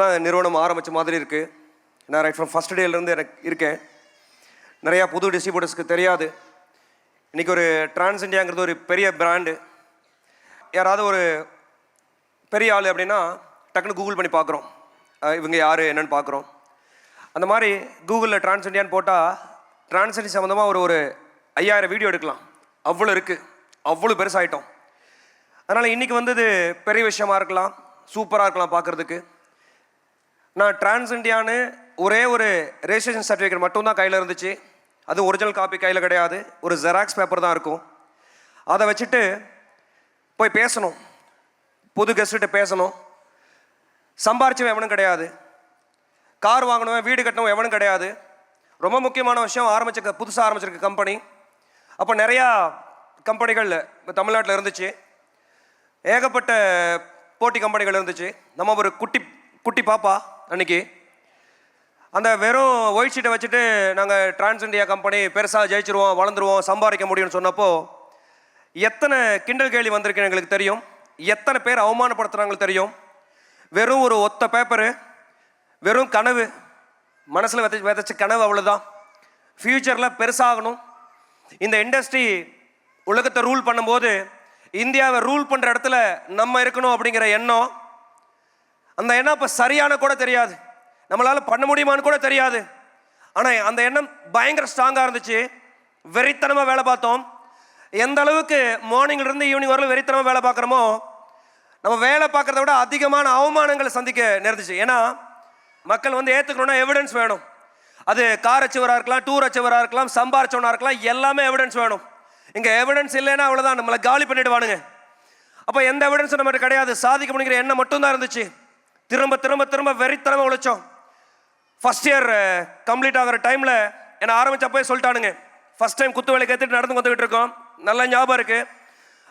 தான் நிறுவனம் ஆரம்பித்த மாதிரி இருக்குது நான் ரைட் ஃப்ரம் ஃபஸ்ட் டேலேருந்து எனக்கு இருக்கேன். நிறையா புது டிஸ்ட்ரிபியூட்டர்ஸ்க்கு தெரியாது. இன்றைக்கி ஒரு ட்ரான்ஸ் இண்டியாங்கிறது ஒரு பெரிய பிராண்டு யாராவது ஒரு பெரிய ஆள் அப்படின்னா டக்குன்னு கூகுள் பண்ணி பார்க்குறோம். இவங்க யார் என்னன்னு பார்க்குறோம். அந்த மாதிரி கூகுளில் ட்ரான்ஸ் இண்டியான்னு போட்டால் டிரான்ஸ் இண்டியா சம்மந்தமாக ஒரு ஒரு ஐயாயிரம் வீடியோ எடுக்கலாம். அவ்வளோ இருக்குது அவ்வளோ பெருசாகிட்டோம் அதனால் இன்றைக்கி வந்தது பெரிய விஷயமா இருக்கலாம். சூப்பராக இருக்கலாம் பார்க்குறதுக்கு. நான் டிரான்ஸ் இண்டியான்னு ஒரே ஒரு ரெஜிஸ்ட்ரேஷன் சர்டிஃபிகேட் மட்டும்தான் கையில் இருந்துச்சு. அது ஒரிஜினல் காப்பி கையில் கிடையாது. ஒரு ஜெராக்ஸ் பேப்பர் தான் இருக்கும். அதை வச்சுட்டு போய் பேசணும். புது கெஸ்ட்டு பேசணும். சம்பாரிச்சவன் எவனும் கிடையாது. கார் வாங்கினவன் வீடு கட்டணும் எவனும் கிடையாது. ரொம்ப முக்கியமான விஷயம் ஆரம்பிச்சிருக்க புதுசாக ஆரம்பிச்சிருக்க கம்பெனி அப்போ நிறையா கம்பெனிகள் தமிழ்நாட்டில் இருந்துச்சு. ஏகப்பட்ட போட்டி கம்பெனிகள் இருந்துச்சு. நம்ம ஒரு குட்டி குட்டி பாப்பா. அன்னைக்கு. அந்த வெறும் ஒயிட் ஷீட்டை வச்சுட்டு நாங்கள் டிரான்ஸ் இண்டியா கம்பெனி பெருசாக ஜெயிச்சிருவோம் வளர்ந்துருவோம் சம்பாதிக்க முடியும்னு சொன்னப்போ எத்தனை கிண்டல் கேலி வந்திருக்குன்னு எங்களுக்கு தெரியும். எத்தனை பேர் அவமானப்படுத்துகிறாங்களுக்கு தெரியும். வெறும் ஒரு ஒத்த பேப்பரு வெறும் கனவு. மனசில் விதை விதைச்ச கனவு அவ்வளோதான் ஃப்யூச்சரில் பெருசாகணும். இந்த இண்டஸ்ட்ரி உலகத்தை ரூல் பண்ணும்போது இந்தியாவை ரூல் பண்ணுற இடத்துல நம்ம இருக்கணும் அப்படிங்கிற எண்ணம் அந்த எண்ணம் இப்போ சரியான கூட தெரியாது. நம்மளால் பண்ண முடியுமான்னு கூட தெரியாது. ஆனால் அந்த எண்ணம் பயங்கர ஸ்ட்ராங்காக இருந்துச்சு. வெறித்தனமாக வேலை பார்த்தோம். எந்த அளவுக்கு மார்னிங்லேருந்து ஈவினிங் வரலும் வெறித்தனமாக வேலை பார்க்குறோமோ நம்ம வேலை பார்க்குறத விட அதிகமான அவமானங்களை சந்திக்க நேர்ந்துச்சு. ஏன்னா மக்கள் வந்து ஏற்றுக்கணும்னா எவிடன்ஸ் வேணும். அது கார் அச்சவராக இருக்கலாம் டூர் அச்சவராக இருக்கலாம் சம்பாரிச்சவனாக இருக்கலாம் எல்லாமே எவிடன்ஸ் வேணும். இங்கே எவிடன்ஸ் இல்லைன்னா அவ்வளோதான் நம்மளை காலி பண்ணிவிடுவானுங்க அப்போ எந்த எவிடன்ஸும் நம்மகிட்ட கிடையாது. சாதிக்க முடிங்கிற எண்ணம் மட்டும்தான் இருந்துச்சு. திரும்ப திரும்ப திரும்ப வெறித்தனமாக உழைச்சோம். ஃபஸ்ட் இயர் கம்ப்ளீட் ஆகிற டைமில் என்னை ஆரம்பிச்சப்பவே சொல்லிட்டானுங்க. ஃபஸ்ட் டைம் குத்து வேலை கேத்துட்டு நடந்து வந்துக்கிட்டு இருக்கோம். நல்ல ஞாபகம் இருக்குது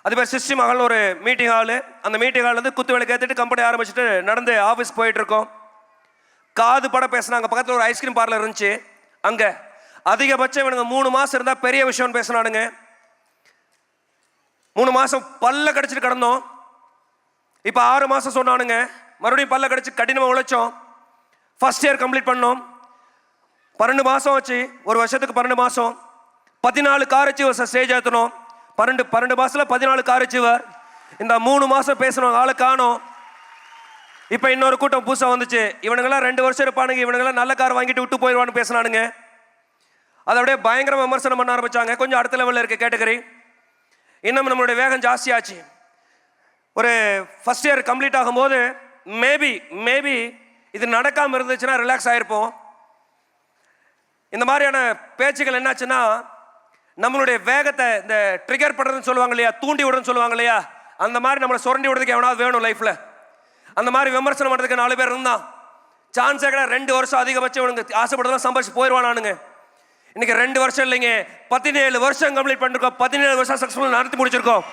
அது மாதிரி சிஸ்டி மகள்னு ஒரு மீட்டிங் ஹாலு அந்த மீட்டிங் ஹால் வந்து குத்து வேலை கேத்துட்டு கம்பெனி ஆரம்பிச்சுட்டு நடந்து ஆஃபீஸ் போயிட்டுருக்கோம் காது பட பேசினாங்க. பக்கத்தில் ஒரு ஐஸ்கிரீம் பார்லர் இருந்துச்சு. அங்கே அதிகபட்சம் இவனுங்க மூணு மாதம் இருந்தால் பெரிய விஷயம்னு பேசினானுங்க. மூணு மாதம் பல்ல கடிச்சிட்டு கிடந்தோம். இப்போ ஆறு மாதம் சொன்னானுங்க. மறுபடியும் பல்ல கடிச்சு கடினமாக உழைச்சோம். ஃபர்ஸ்ட் இயர் கம்ப்ளீட் பண்ணோம். பன்னெண்டு மாதம் வச்சு ஒரு வருஷத்துக்கு பன்னெண்டு மாதம் பதினாலு கார் அச்சீவர் ஸ்டேஜ் ஏற்றணும் பன்னெண்டு பன்னெண்டு மாதத்தில் பதினாலு கார் அச்சீவர் இந்த மூணு மாதம் பேசணும் ஆளை காணோம். இப்போ இன்னொரு கூட்டம் புதுசாக வந்துச்சு. இவனுங்கெல்லாம் ரெண்டு வருஷம் இருப்பானுங்க. இவனுங்கெல்லாம் நல்ல கார் வாங்கிட்டு விட்டு போயிடுவான்னு பேசினானுங்க. அதை அப்படியே பயங்கர விமர்சனம் பண்ண ஆரம்பித்தாங்க கொஞ்சம் அடுத்த லெவலில் இருக்க கேட்டகரி. இன்னும் நம்மளுடைய வேகம் ஜாஸ்தியாச்சு ஒரு ஃபஸ்ட் இயர் கம்ப்ளீட் ஆகும்போது மேபி மேபி இது நடக்காமல் இருந்துச்சுன்னா ரிலாக்ஸ் ஆகிருப்போம் இந்த மாதிரியான பேச்சுகள் என்னாச்சுன்னா நம்மளுடைய வேகத்தை இந்த ட்ரிகர் பண்ணுறதுன்னு சொல்லுவாங்க இல்லையா தூண்டி விடுறதுன்னு சொல்லுவாங்க இல்லையா அந்த மாதிரி நம்மளை சுரண்டி விடுறதுக்கு எவனாவது வேணும் லைஃப்பில் அந்த மாதிரி விமர்சனம் பண்ணுறதுக்கு நாலு பேர் இருந்தான். சான்ஸே கிடையாது ரெண்டு வருஷம் அதிகபட்சம் இவனுங்க ஆசைப்படுறதெல்லாம் சம்பாதிச்சு போயிடுவானானுங்க இன்னைக்கு ரெண்டு வருஷம் இல்லைங்க பதினேழு வருஷம் கம்ப்ளீட் பண்ணிருக்கோம் பதினேழு வருஷம் சக்ஸஸ்ஃபுல் நடத்தி முடிச்சிருக்கோம்.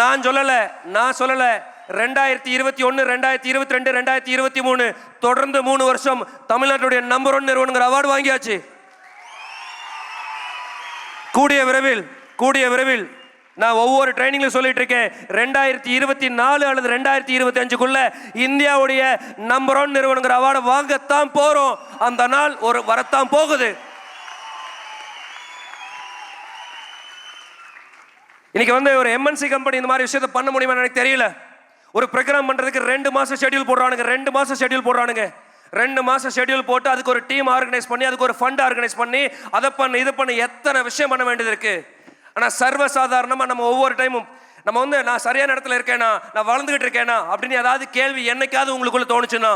நான் சொல்லலை நான் சொல்லலை ரெண்டாயிரத்தி இருபத்தி ஒன்று ரெண்டாயிரத்தி இருபத்தி ரெண்டு ரெண்டாயிரத்தி இருபத்தி மூணு தொடர்ந்து மூணு வருஷம் தமிழ்நாட்டுடைய நம்பர் ஒன் நிறுவனங்கிற அவார்டு வாங்கியாச்சு. கூடிய விரைவில் கூடிய விரைவில் நான் ஒவ்வொரு ட்ரைனிங்ல சொல்லிட்டு இருக்கேன். ரெண்டாயிரத்தி இருபத்தி நாலு அல்லது ரெண்டாயிரத்தி இருபத்தி அஞ்சுக்குள்ள இந்தியாவுடைய நம்பர் ஒன் நிறுவனங்கிற அவார்டை வாங்கத்தான் போறோம். அந்த நாள் ஒரு வரத்தான் போகுது. இன்னைக்கு வந்து ஒரு எம்என்சி கம்பெனி இந்த மாதிரி விஷயத்த பண்ண முடியுமா எனக்கு தெரியல. ஒரு ப்ரோக்ராம் பண்ணுறதுக்கு ரெண்டு மாதம் ஷெட்யூல் போடுறானுங்க. ரெண்டு மாதம் ஷெட்யூல் போடுறானுங்க. ரெண்டு மாதம் ஷெட்யூல் போட்டு அதுக்கு ஒரு டீம் ஆர்கனைஸ் பண்ணி அதுக்கு ஒரு ஃபண்ட் ஆர்கனைஸ் பண்ணி அதை பண்ண இதை பண்ண எத்தனை விஷயம் பண்ண வேண்டியது இருக்கு. ஆனால் சர்வசாதாரணமாக நம்ம ஒவ்வொரு டைமும் நம்ம வந்து நான் சரியான இடத்துல இருக்கேனா நான் வளர்ந்துகிட்டு இருக்கேனா அப்படின்னு ஏதாவது கேள்வி என்னைக்காவது உங்களுக்குள்ள தோணுச்சுன்னா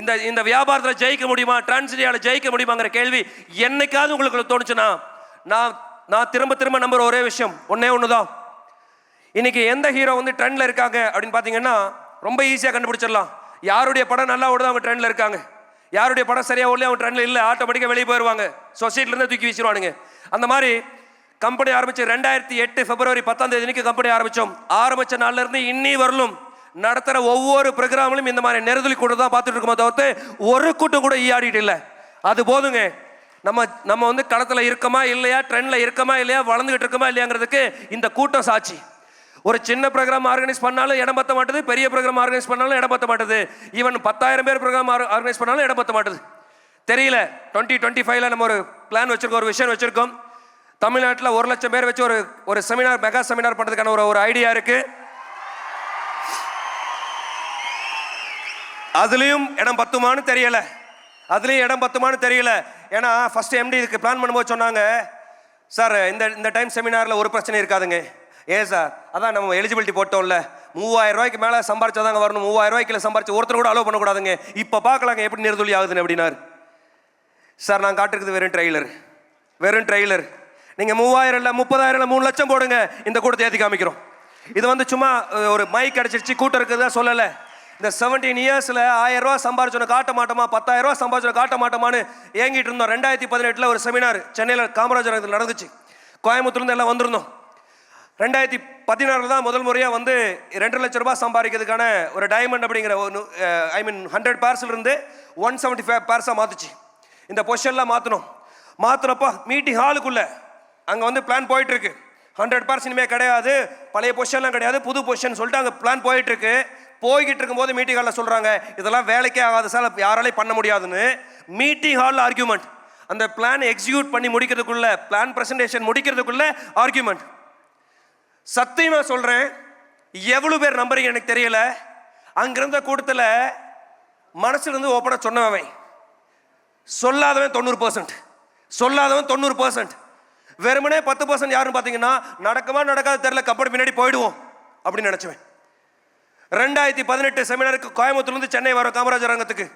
இந்த இந்த வியாபாரத்தில் ஜெயிக்க முடியுமா டிரான்ஸ்டியாவில் ஜெயிக்க முடியுமாங்கிற கேள்வி என்னைக்காவது உங்களுக்குள்ள தோணுச்சுன்னா நான் நான் திரும்ப திரும்ப நம்புற ஒரே விஷயம் ஒன்னே ஒன்று தான் இன்னைக்கு எந்த ஹீரோ வந்து ட்ரெண்டில் இருக்காங்க அப்படின்னு பார்த்தீங்கன்னா ரொம்ப ஈஸியாக கண்டுபிடிச்சிடலாம். யாருடைய படம் நல்லா ஓடுதோ அவங்க ட்ரெண்டில் இருக்காங்க. யாருடைய படம் சரியாக ஓடல அவங்க ட்ரெண்டில் இல்லை ஆட்டோமேட்டிக்காக வெளியே போயிடுவாங்க சொசைட்டிலேருந்து தூக்கி வீசிடுவானுங்க. அந்த மாதிரி கம்பெனி ஆரம்பிச்சு ரெண்டாயிரத்தி எட்டு பிப்ரவரி பத்தாம் தேதிக்கு கம்பெனி ஆரம்பிச்சோம். ஆரம்பித்த நாள்லேருந்து இன்னி வரலும் நடத்துகிற ஒவ்வொரு ப்ரோக்ராம்லையும் இந்த மாதிரி நெருதலி கூட தான் பார்த்துட்டு இருக்கோமே தவிர்த்து ஒரு கூட்டம் கூட ஈயாடிட்டு இல்லை. அது போதுங்க. நம்ம நம்ம வந்து களத்தில் இருக்கமா இல்லையா ட்ரெண்டில் இருக்கமா இல்லையா வளர்ந்துக்கிட்டு இருக்கமா இல்லையாங்கிறதுக்கு இந்த கூட்டம் சாட்சி. ஒரு சின்ன ப்ரோக்ராம் ஆர்கனைஸ் பண்ணாலும் இடம் பத்த மாட்டுது பெரிய ப்ரோக்ராம் ஆர்கனைஸ் பண்ணாலும் இடம் பத்த மாட்டுது. ஈவன் பத்தாயிரம் பேர் ப்ரோக்ராம் ஆர்கனைஸ் பண்ணாலும் இடம் பத்த மாட்டுது. தெரியல டுவெண்ட்டி டுவெண்ட்டி ஃபைவ்ல நம்ம ஒரு பிளான் வச்சிருக்கோம் ஒரு விஷயம் வச்சிருக்கோம். தமிழ்நாட்டில் ஒரு லட்சம் பேர் வச்சு ஒரு ஒரு செமினார் மெகா செமினார் பண்ணுறதுக்கான ஒரு ஒரு ஐடியா இருக்கு. அதுலேயும் இடம் பத்துமான்னு தெரியல. அதுலேயும் இடம் பத்துமான்னு தெரியல. ஏன்னா ஃபர்ஸ்ட் எம்டி இதுக்கு பிளான் பண்ணும்போது சொன்னாங்க சார் இந்த இந்த டைம் செமினாரில் ஒரு பிரச்சனை இருக்காதுங்க. ஏன் சார்? அதான் நம்ம எலிஜிபிலிட்டி போட்டோம்ல. மூவாயிரம் ரூபாய்க்கு மேலே சம்பாரிச்சாதாங்க வரணும். மூவாயிரம் ரூபாய்க்கு சம்பாரிச்சு ஒருத்தர் கூட அலோவ் பண்ணக்கூடாதுங்க. இப்போ பார்க்கலாங்க எப்படி நிறுத்தொலி ஆகுதுன்னு அப்படின்னாரு. சார் நான் காட்டுறது வெறும் ட்ரெய்லர் வெறும் ட்ரெய்லர் நீங்கள் மூவாயிரம் இல்லை முப்பதாயிரம் இல்லை மூணு லட்சம் போடுங்க. இந்த கூட்டத்தை ஏற்றி காமிக்கிறோம். இது வந்து சும்மா ஒரு மைக் கிடச்சிருச்சு கூட்டம் இருக்குதா சொல்லலை. இந்த செவன்டீன் இயர்ஸில் ஆயிரம் ரூபா சம்பாரிச்சோன்னு காட்ட மாட்டோமா? பத்தாயிரம் ரூபா சம்பாரிச்சோம் காட்ட மாட்டோமான்னு ஏங்கிட்டு இருந்தோம். ரெண்டாயிரத்தி பதினெட்டில் ஒரு செமினார் சென்னையில் காமராஜர் நடந்துச்சு. கோயம்புத்தூர்லேருந்து எல்லாம் வந்திருந்தோம். ரெண்டாயிரத்தி பதினாறில் தான் முதல் முறையாக வந்து ரெண்டு லட்ச ரூபாய் சம்பாதிக்கிறதுக்கான ஒரு டைமண்ட் அப்படிங்கிற ஐ மீன் ஹண்ட்ரட் பேர்ஸில் இருந்து ஒன் செவன்ட்டி ஃபைவ் பார்ஸாக மாற்றுச்சு இந்த பொசிஷன்லாம் மாற்றணும் மாற்றினப்போ மீட்டிங் ஹாலுக்குள்ளே அங்கே வந்து பிளான் போயிட்டுருக்கு. ஹண்ட்ரட் பார்ஸ் இனிமேல் கிடையாது. பழைய பொசிஷன்லாம் கிடையாது. புது பொசிஷன் சொல்லிட்டு அங்கே பிளான் போயிட்டுருக்கு. போய்கிட்டு இருக்கும்போது மீட்டிங் ஹாலில் சொல்கிறாங்க இதெல்லாம் வேலைக்கே ஆகாது சார். யாராலையும் பண்ண முடியாதுன்னு. மீட்டிங் ஹாலில் ஆர்கியூமெண்ட் அந்த பிளான் எக்ஸிக்யூட் பண்ணி முடிக்கிறதுக்குள்ளே பிளான் ப்ரெசன்டேஷன் முடிக்கிறதுக்குள்ள ஆர்கியூமெண்ட் சத்தியமாக சொல்கிறேன் எவ்வளோ பேர் நம்புறீங்க எனக்கு தெரியல. அங்கிருந்த கூட்டத்தில் மனசுலேருந்து இருந்து சொன்னவன். சொல்லாதவன் தொண்ணூறு பர்சன்ட் சொல்லாதவன் தொண்ணூறு பர்சன்ட் வெறுமனே பத்து பர்சன்ட் யாருன்னு பார்த்தீங்கன்னா நடக்குமா நடக்காத தெரியல கப்படி பின்னாடி போயிடுவோம் அப்படின்னு நினைச்சவன். ரெண்டாயிரத்தி பதினெட்டு செமினாருக்கு கோயம்புத்தூர்லேருந்து சென்னை வரோம் காமராஜர் அரங்கத்துக்கு.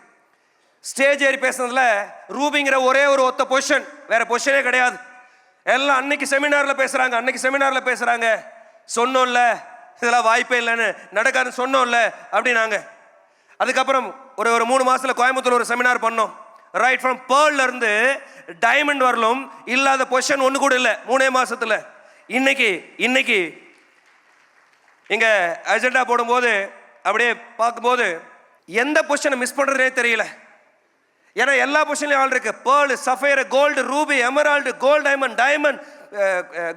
ஸ்டேஜ் ஏறி பேசுனதில் ரூபிங்கிற ஒரே ஒரு ஒத்த பொசிஷன். வேறு பொசிஷனே கிடையாது. எல்லாம் அன்னைக்கு செமினாரில் பேசுகிறாங்க அன்னைக்கு செமினாரில் பேசுகிறாங்க சொன்னோம்ல இதெல்லாம் வாய்ப்பே இல்லைன்னு நடக்காதுன்னு சொன்னோம்ல அப்படின்னாங்க. அதுக்கப்புறம் ஒரு ஒரு மூணு மாதத்தில் கோயம்புத்தூர் ஒரு செமினார் பண்ணோம். ரைட் ஃப்ரம் பேர்லேருந்து டைமண்ட் வரலும் இல்லாத பொசிஷன் ஒன்று கூட இல்லை மூணே மாதத்தில் இன்னைக்கு இன்னைக்கு இங்கே அஜெண்டா போடும்போது அப்படியே பார்க்கும்போது எந்த பொசிஷனை மிஸ் பண்ணுறதே தெரியல. ஏன்னா எல்லா பொசிஷன்லையும் ஆள் இருக்கு. Pearl sapphire gold ruby emerald gold diamond diamond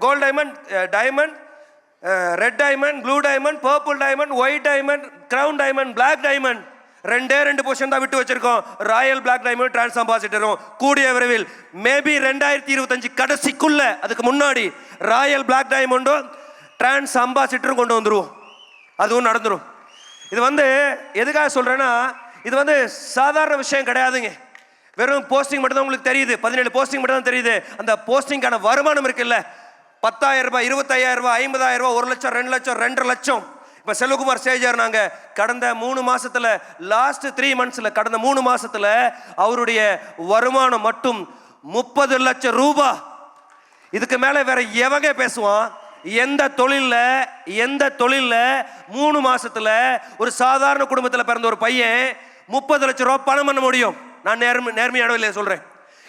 gold diamond diamond red diamond blue diamond purple diamond white diamond crown diamond black diamond ரெண்டே ரெண்டு பொசிஷன் தான் விட்டு வச்சிருக்கோம். ராயல் பிளாக் டைமண்ட் டிரான்ஸ் அம்பாசிடரும் கூடிய விரைவில் மேபி ரெண்டாயிரத்தி இருபத்தஞ்சு கடைசிக்குள்ள அதுக்கு முன்னாடி ராயல் பிளாக் டைமண்டும் டிரான்ஸ் அம்பாசிடரும் கொண்டு வந்துருவோம். அதுவும் நடந்துடும் இது வந்து எதுக்காக சொல்கிறேன்னா இது வந்து சாதாரண விஷயம் கிடையாதுங்க. வெறும் போஸ்டிங் மட்டும் தான் உங்களுக்கு தெரியுது. பதினேழு போஸ்டிங் மட்டும் தான் தெரியுது. அந்த போஸ்டிங்கான வருமானம் இருக்குல்ல. பத்தாயிரம் ரூபாய் இருபத்தாயிரம் ரூபாய் ஐம்பதாயிரம் ரூபாய் ஒரு லட்சம் ரெண்டு லட்சம் ரெண்டரை லட்சம். இப்போ செல்வகுமார் ஸ்டேஜ் நாங்கள் கடந்த மூணு மாதத்தில் லாஸ்ட் த்ரீ மந்த்ஸில் கடந்த மூணு மாதத்தில் அவருடைய வருமானம் மட்டும் முப்பது லட்சம் ரூபா. இதுக்கு மேலே வேற எவங்க பேசுவான்? எந்த தொழிலில் எந்த தொழிலில் மூணு மாதத்தில் ஒரு சாதாரண குடும்பத்தில் பிறந்த ஒரு பையன் முப்பது லட்ச ரூபா பணம் பண்ண முடியும். நான் நேர்மை நேர்மையான சொல்கிறேன்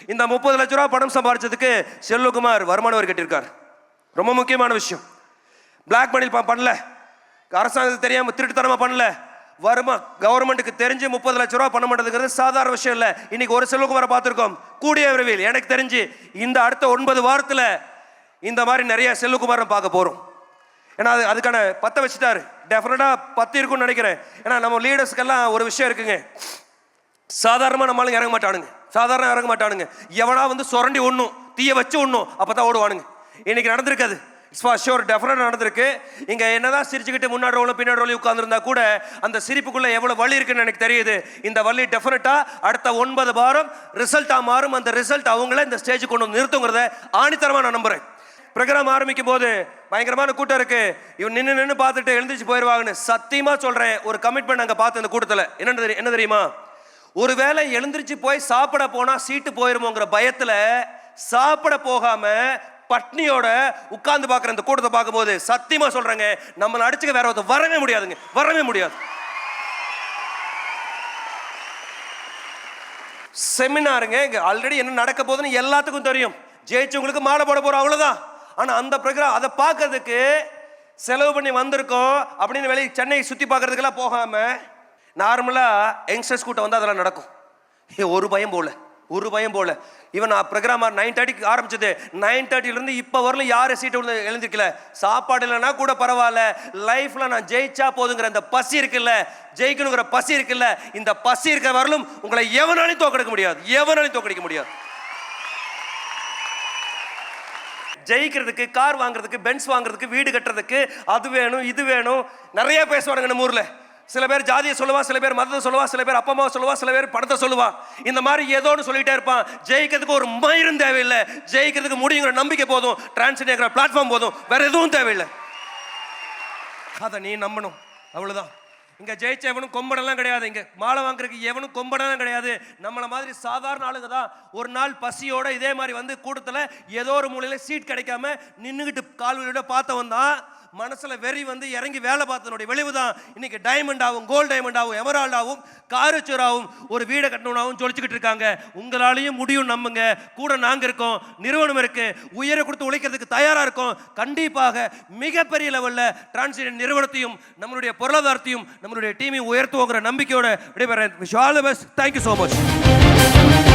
இந்த முப்பது லட்ச ரூபா பணம் சம்பாதிச்சதுக்கு செல்வகுமார் வருமானம் கட்டியிருக்கார். ரொம்ப முக்கியமான விஷயம். பிளாக் மணி பண்ணல. அரசாங்கத்துக்கு தெரியாமல் திருட்டுத்தனமாக பண்ணல. வருமா கவர்மெண்ட்டுக்கு தெரிஞ்சு முப்பது லட்ச ரூபா பண்ண மாட்டேங்கிறது சாதாரண விஷயம் இல்லை. இன்னைக்கு ஒரு செல்வகுமாரை பார்த்துருக்கோம். கூடிய விரைவில் எனக்கு தெரிஞ்சு இந்த அடுத்த ஒன்பது வாரத்தில் இந்த மாதிரி நிறைய செல்வகுமாரம் பார்க்க போகிறோம் ஏன்னா அது அதுக்கான பற்ற வச்சுட்டாரு. டெஃபினட்டாக பத்து இருக்கும்னு நினைக்கிறேன். ஏன்னா நம்ம லீடர்ஸ்க்கெல்லாம் ஒரு விஷயம் இருக்குங்க. சாதாரணமாக நம்மளும் இறங்க மாட்டானுங்க. சாதாரண இறங்க மாட்டானுங்க. எவனா வந்து சுரண்டி உண்ணும் தீய வச்சு உண்ணும் அப்போ தான் ஓடுவானுங்க. இன்னைக்கு நடந்திருக்காது. இட்ஸ் ஃபார் ஷோர் டெஃபினட் நடந்திருக்கு. இங்கே என்னதான் சிரிச்சுக்கிட்டு முன்னாடி ரோலும் பின்னாடி ரோலும் உட்காந்துருந்தா கூட அந்த சிரிப்புக்குள்ள எவ்வளோ வலி இருக்குன்னு எனக்கு தெரியுது. இந்த வலி டெஃபினட்டாக அடுத்த ஒன்பது வாரம் ரிசல்ட்டாக மாறும். அந்த ரிசல்ட் அவங்கள இந்த ஸ்டேஜுக்கு கொண்டு வந்து நிறுத்துங்கிறத ஆணித்தரமாக நான் நம்புறேன். பிரகரம் ஆரம்பிக்கும் போது பயங்கரமான கூட்டம் இருக்கு. இவன் நின்று நின்று பார்த்துட்டு எழுந்திரிச்சு போயிடுவாங்கன்னு சத்தியமா சொல்றேன். ஒரு கமிட்மெண்ட் அங்கே பார்த்து இந்த கூட்டத்தில். என்ன என்ன தெரியுமா? ஒருவேளை எழுந்திரிச்சு போய் சாப்பிட போனா சீட்டு போயிருமோங்கிற பயத்தில் சாப்பிட போகாம பட்னியோட உட்கார்ந்து பார்க்குற அந்த கூட்டத்தை பார்க்கும்போது சத்தியமாக சொல்கிறேங்க நம்மளை அடிச்சுக்க வேற ஒருத்தர் வரவே முடியாதுங்க. வரவே முடியாது. செமினாருங்க இங்கே ஆல்ரெடி என்ன நடக்க போகுதுன்னு எல்லாத்துக்கும் தெரியும். ஜெயிச்சவங்களுக்கு மாலை போட போகிறோம் அவ்வளோதான் ஆனால் அந்த பிரகாரம் அதை பார்க்கறதுக்கு செலவு பண்ணி வந்திருக்கோம் அப்படின்னு வெளியே சென்னை சுற்றி பார்க்கறதுக்கெல்லாம் போகாமல் நார்மலாக யங்ஸ்டர்ஸ் கூட்டம் வந்து அதெல்லாம் நடக்கும். ஏ, ஒரு பயம் போல. ஒரு பயம் போல. ஈவன் நான் ப்ரோக்ராம் நைன் தேர்ட்டிக்கு ஆரம்பிச்சது. நைன் தேர்ட்டிலேருந்து இப்போ வரலும் யாரும் சீட்டை விழுந்து எழுந்திருக்கல. சாப்பாடு இல்லைன்னா கூட பரவாயில்ல. லைஃப்பில் நான் ஜெயிச்சா போதுங்கிற அந்த பசி இருக்குல்ல. ஜெயிக்கணுங்கிற பசி இருக்குல்ல. இந்த பசி இருக்கிற வரலும் உங்களை எவனாலையும் தோக்கடிக்க முடியாது. எவனாலையும் தோக்கடிக்க முடியாது. ஜெயிக்கிறதுக்கு கார் வாங்குறதுக்கு பென்ஸ் வாங்குறதுக்கு வீடு கட்டுறதுக்கு அது வேணும் இது வேணும். நிறைய பேசுவானுங்க நம்ம ஊரில். சில பேர் ஜாதியை சொல்லுவான் சில பேர் மதத்தை சொல்லுவான் சில பேர் அப்பா அம்மாவை சொல்லுவான் சில பேர் படத்தை சொல்லுவான் இந்த மாதிரி ஏதோ ஒன்று சொல்லிட்டே இருப்பான். ஜெயிக்கிறதுக்கு ஒரு மயிரும் தேவையில்லை. ஜெயிக்கிறதுக்கு முடியுங்கிற நம்பிக்கை போதும். டிரான்ஸ்லேட் பிளாட்ஃபார்ம் போதும். வேற எதுவும் தேவையில்லை. அதை நீ நம்பணும். அவ்வளோதான் இங்கே ஜெயிச்ச எவனும் கொம்பனெல்லாம் கிடையாது இங்கே. மாலை வாங்குறதுக்கு எவனும் கொம்பனெல்லாம் கிடையாது. நம்மளை மாதிரி சாதாரண ஆளுங்க தான் ஒரு நாள் பசியோட இதே மாதிரி வந்து கூட்டத்தில் ஏதோ ஒரு மூலையில் சீட் கிடைக்காம நின்றுக்கிட்டு கால்வழியோட பார்த்தவன் தான் மனசில் வெறி வந்து இறங்கி வேலை பார்த்ததனுடைய விளைவு தான் இன்னைக்கு டைமண்ட் ஆகும் கோல்டு டைமண்ட் ஆகும் எமரால்ட் ஆகும் காரச்சூராவும் ஒரு வீடை கட்டணும்னாவும் ஜொலிச்சுக்கிட்டு இருக்காங்க. உங்களாலையும் முடியும் நம்புங்க. கூட நாங்கள் இருக்கோம். நிறுவனம் இருக்குது உயரை கொடுத்து உழைக்கிறதுக்கு தயாராக இருக்கோம். கண்டிப்பாக மிகப்பெரிய லெவலில் டிரான்ஸ்ஜெண்டர் நிறுவனத்தையும் நம்மளுடைய பொருளாதாரத்தையும் நம்மளுடைய டீமையும் உயர்த்துவோங்கிற நம்பிக்கையோட விடைபெறேன். Wish all the best thank you so much